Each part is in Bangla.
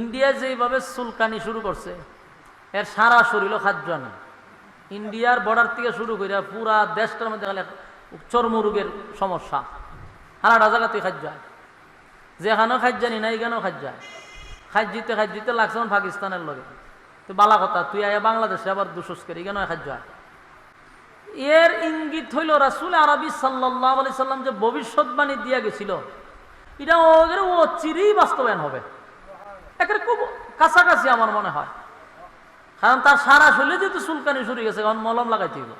ইন্ডিয়া যেভাবে সুলকানি শুরু করছে, এর সারা শরীর খাদ্য না। ইন্ডিয়ার বর্ডার থেকে শুরু করে পুরা দেশটার মধ্যে গেলে চর্মরোগের সমস্যা। হারাটা জায়গাতে খাদ্য যেখানেও খাদ্য নি না এখানেও খাদ্য হয়। খাদ্যিতে খাদ্যিতে লাগছে পাকিস্তানের লগে। তো বালা কথা, তুই আয়া বাংলাদেশে আবার দুশোস করে, এখানেও খাদ্য এর ইঙ্গিত হইল রাসুল আরবি সাল্লাহ আলি সাল্লাম যে ভবিষ্যৎবাণী দিয়া গেছিল, এটা ও চিরেই বাস্তবায়ন হবে। একের খুব কাছাকাছি আমার মনে হয়। কারণ তার সারা শরীরে যেহেতু চুলকানি শুরু গেছে কারণ মলম লাগাইতে হবে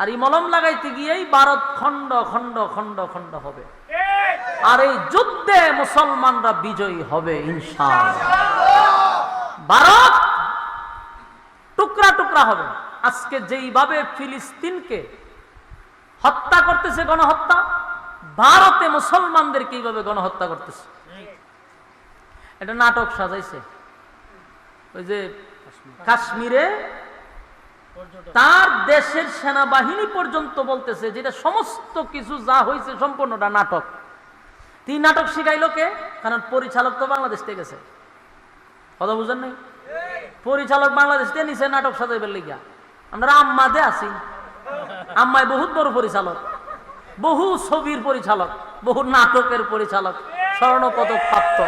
আর এই মলম লাগাইতে গিয়েই ভারত খণ্ড খণ্ড খণ্ড খণ্ড হবে। আর এই যুদ্ধে মুসলমানরা বিজয়ী হবে, ইনশাআল্লাহ। ভারত টুকরা টুকরা হবে। আজকে যেইভাবে ফিলিস্তিনকে হত্যা করতেছে গণহত্যা, ভারতে মুসলমানদেরকে এইভাবে গণহত্যা করতেছে। এটা নাটক সাজাইছে। ওই যে কাশ্মীরে তার দেশের সেনাবাহিনী পর্যন্ত বলতেছে যেটা সমস্ত কিছু যা হয়েছে সম্পূর্ণটা নাটক। তিন নাটক শিখাইলো কে? কারণ পরিচালক তো বাংলাদেশ থেকে গেছে। কথা বুঝেন নাই? পরিচালক বাংলাদেশ থেকে নিচে নাটক সাজাইবার লিগা। আমরা আম্মাদে আছি। আম্মায় বহুত বড় পরিচালক। বহু ছবির পরিচালক বহু নাটকের পরিচালক স্বর্ণ পদক প্রাপ্ত।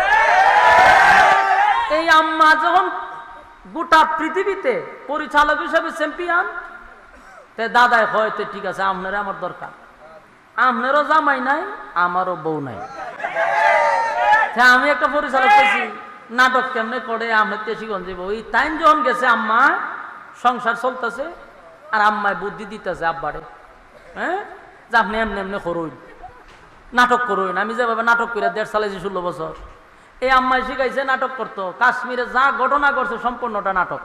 আম্মা যখন গোটা পৃথিবীতে পরিচালক হিসেবে চ্যাম্পিয়ন, তে দাদাই হয়তো ঠিক আছে আপনারা আমার দরকার। আপনারও জামাই নাই, আমারও বউ নাই। তা আমি একটা পরিচালক পেয়েছি নাটক কেমনে করে, আমরা তেসিগঞ্জ যাব ওই টাইম যখন গেছে, আম্মা, সংসার চলতেছে, আর আম্মায় বুদ্ধি দিতেছে, আব্বারে হ্যাঁ? যে আপনি এমনি এমনি করুন, নাটক করুন। আমি যেভাবে নাটক করে, দেড় চালাইছি ষোলো বছর এই আম্মাই শিখাইছে নাটক করতো। কাশ্মীরে যা ঘটনা করছে সম্পূর্ণটা নাটক।